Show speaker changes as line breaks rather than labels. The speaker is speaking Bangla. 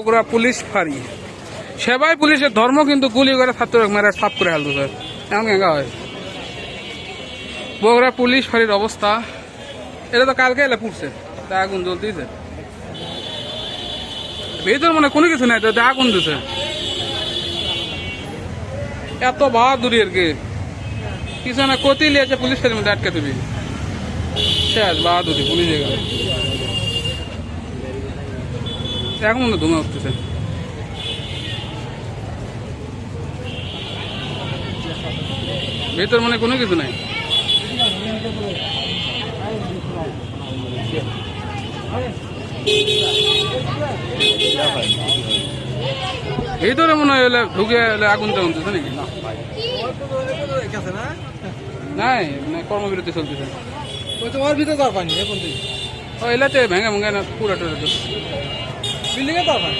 বগুড়া পুলিশ ফাঁড়ি সেবাই পুলিশের ধর্ম কিন্তু গুলি করে ছাত্র মেরে সাফ করে হালতো স্যার। এমন কেঙ্গা হয়। বগুড়া পুলিশ ফাঁড়ির অবস্থা, এটা তো কালকে এলে পুড়ছে তা আগুন জ্বলতেইছে ভেতর মনে কোনো কিছু নাই, তো আগুন দিছে। এত বাহাদুরি আর কি। কিছু না কতি লিয়েছে পুলিশ ফাঁড়ির মধ্যে আটকে দিবি। শেষ বাহাদুরি, পুলিশে গেল। এখন মনে ধুমে উঠতেছে। ভেতর মানে কোনো কিছু নাই। ভিতরে মনে হয় এলে ঢুকে এলে আগুন জ্বলতেছে নাকি? নাই। মানে কর্মবিরতি চলতেছে।
ওর ভিতরে পানি এখন তুই
ও এলাতে ভেঙে ভেঙে না পুরা টুরা
বিল্ডিংয়ে যাওয়ার পানি